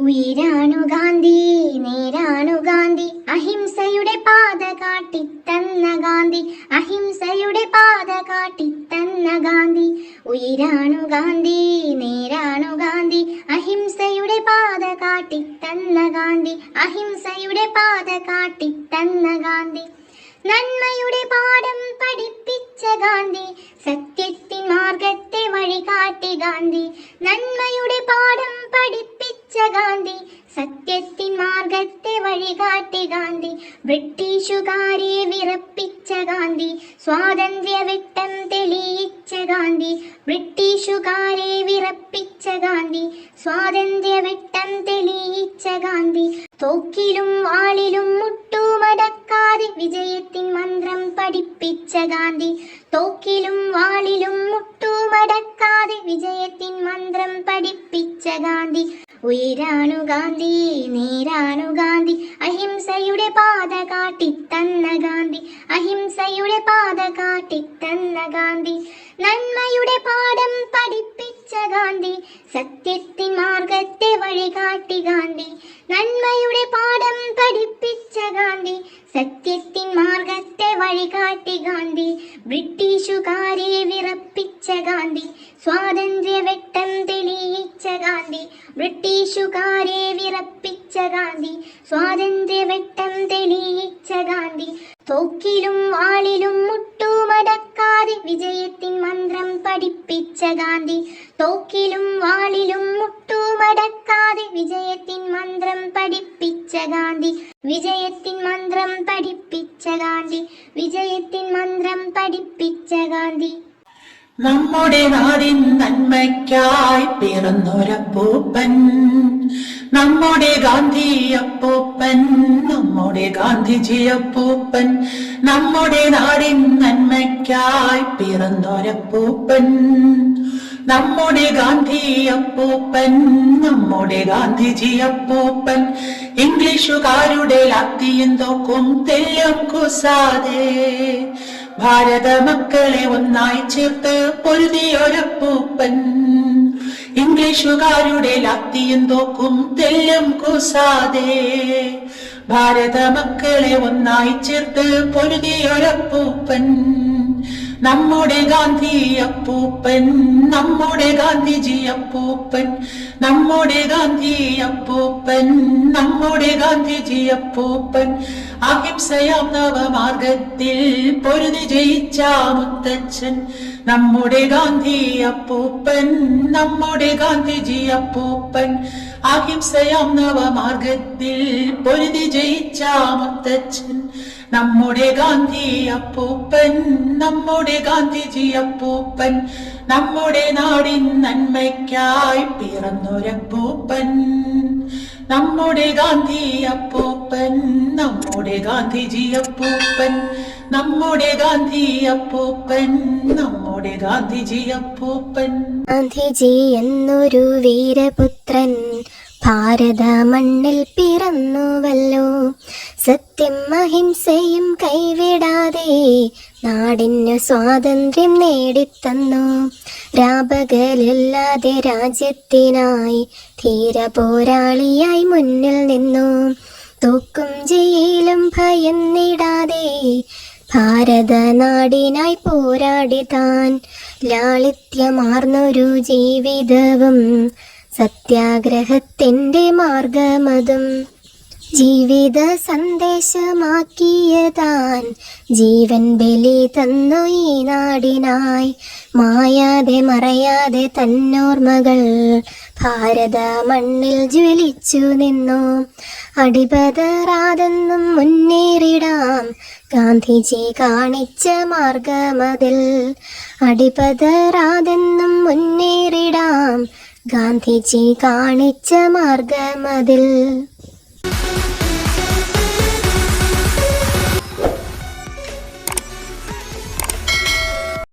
ഉയരാണു ഗാന്ധി നേരാണു ഗാന്ധി അഹിംസയുടെ പാത കാട്ടിത്തന്ന ഗാന്ധി അഹിംസയുടെ പാത കാട്ടിത്തന്ന ഗാന്ധി. ഉയരാണു ഗാന്ധി നേരാണു ഗാന്ധി അഹിംസയുടെ പാത കാട്ടിത്തന്ന ഗാന്ധി അഹിംസയുടെ പാത കാട്ടിത്തന്ന ഗാന്ധി. നന്മയുടെ പാഠം പഠിപ്പിച്ച ഗാന്ധി സത്യത്തിൻ മാർഗത്തെ വഴികാട്ടി ഗാന്ധി. നന്മയുടെ പാഠം പഠിപ്പിച്ച ഗാന്ധി സത്യത്തിൻ മാർഗത്തെ വഴികാട്ടി ഗാന്ധി ബ്രിട്ടീഷുകാരെ വിറപ്പിച്ച ഗാന്ധി സ്വാതന്ത്ര്യ വെട്ടം തെളിയിച്ച ഗാന്ധി ബ്രിട്ടീഷുകാരെ വിറപ്പിച്ച ഗാന്ധി സ്വാതന്ത്ര്യ വെട്ടം തെളിയിച്ച ഗാന്ധി തോക്കിലും വാളിലും മുട്ടുമടക്കാതെ വിജയത്തിൻ മന്ത്രം പഠിപ്പിച്ച ഗാന്ധി തോക്കിലും വാളിലും മുട്ടുമടക്കാതെ വിജയത്തിൻ മന്ത്രം പഠിപ്പിച്ച ഗാന്ധി ഉയരാണു ഗാന്ധി നേരാണു ഗാന്ധി. അഹിംസയുടെ പാത കാട്ടിത്തന്ന ഗാന്ധി. അഹിംസയുടെ പാത കാട്ടിത്തന്ന ഗാന്ധി. നന്മയുടെ പാഠം പഠിപ്പിച്ച ഗാന്ധി. സത്യത്തിൻ ബ്രിട്ടീഷുകാരെ വിറപ്പിച്ച ഗാന്ധി സ്വാതന്ത്ര്യ വെട്ടം തെളിയിച്ച ഗാന്ധി. തോക്കിലും വാളിലും മുട്ടുമടക്കാതെ വിജയത്തിൻ മന്ത്രം പഠിപ്പിച്ച ഗാന്ധി. തോക്കിലും വാളിലും മുട്ടുമടക്കാതെ വിജയത്തിൻ മന്ത്രം പഠിപ്പിച്ച ഗാന്ധി. വിജയത്തിൻ മന്ത്രം പഠിപ്പിച്ച ഗാന്ധി. വിജയത്തിൻ മന്ത്രം പഠിപ്പിച്ച ഗാന്ധി. നമ്മുടെ നാടിൻ നന്മയ്ക്കായി പിറന്നൊരപ്പൂപ്പൻ നമ്മുടെ ഗാന്ധി അപ്പൂപ്പൻ നമ്മുടെ ഗാന്ധിജി അപ്പൂപ്പൻ. നമ്മുടെ നാടിൻ നന്മയ്ക്കായി പിറന്നൊരപ്പൂപ്പൻ നമ്മുടെ ഗാന്ധി അപ്പൂപ്പൻ നമ്മുടെ ഗാന്ധിജി അപ്പൂപ്പൻ. ഇംഗ്ലീഷുകാരുടെ ലാത്തിയും തോക്കും തെല്ലും കുസാതെ. ഭാരത മക്കളെ ഒന്നായി ചേർത്ത് പൊരുതിയൊരപ്പൂപ്പൻ ഇംഗ്ലീഷുകാരുടെ ലാത്തിയും തോക്കും തെല്ലും കുസാതെ. ഭാരത മക്കളെ ഒന്നായി ചേർത്ത് പൊരുതിയൊരപ്പൂപ്പൻ നമ്മുടെ ഗാന്ധി അപ്പൂപ്പൻ നമ്മുടെ ഗാന്ധിജി അപ്പൂപ്പൻ നമ്മുടെ ഗാന്ധി അപ്പൂപ്പൻ നമ്മുടെ ഗാന്ധിജി അപ്പൂപ്പൻ. അഹിംസയാം നവമാർഗത്തിൽ പൊരുതി ജയിച്ച മുത്തച്ഛൻ നമ്മുടെ ഗാന്ധി അപ്പൂപ്പൻ നമ്മുടെ ഗാന്ധിജി അപ്പൂപ്പൻ. അഹിംസയാം നവമാർഗത്തിൽ പൊരുതി ജയിച്ച മുത്തച്ഛൻ നമ്മുടെ ഗാന്ധി അപ്പൂപ്പൻ നമ്മുടെ ഗാന്ധിജി അപ്പൂപ്പൻ നമ്മുടെ നാടിൻ നന്മയ്ക്കായി പിറന്നൊരപ്പൂപ്പൻ. നമ്മുടെ ഗാന്ധി അപ്പൂപ്പൻ നമ്മുടെ ഗാന്ധിജി അപ്പൂപ്പൻ നമ്മുടെ ഗാന്ധി അപ്പൂപ്പൻ നമ്മുടെ ഗാന്ധിജി അപ്പൂപ്പൻ. ഗാന്ധിജി എന്നൊരു വീരപുത്രൻ ഭാരത മണ്ണിൽ പിറന്നുവല്ലോ. സത്യം അഹിംസയും കൈവിടാതെ നാടിന് സ്വാതന്ത്ര്യം നേടിത്തന്നു. രാപകലില്ലാതെ രാജ്യത്തിനായി ധീര പോരാളിയായി മുന്നിൽ നിന്നു. തൂക്കും ജയിലും ഭയന്നിടാതെ ഭാരത നാടിനായി പോരാടി താൻ ലാളിത്യമാർന്നൊരു ജീവിതവും സത്യാഗ്രഹത്തിന്റെ മാർഗമതും. ജീവിത സന്ദേശമാക്കിയതാൻ ജീവൻ ബലി തന്നു ഈ നാടിനായി. മായാതെ മറയാതെ തന്നോർമ്മകൾ ഭാരത മണ്ണിൽ ജ്വലിച്ചു നിന്നു. അടിപതറാതെന്നും മുന്നേറിടാം. ഗാന്ധിജി കാണിച്ച മാർഗമതിൽ അടിപതറാതെന്നും മുന്നേറിടാം. ഗാന്ധിജി കാണിച്ച മാർഗമതിൽ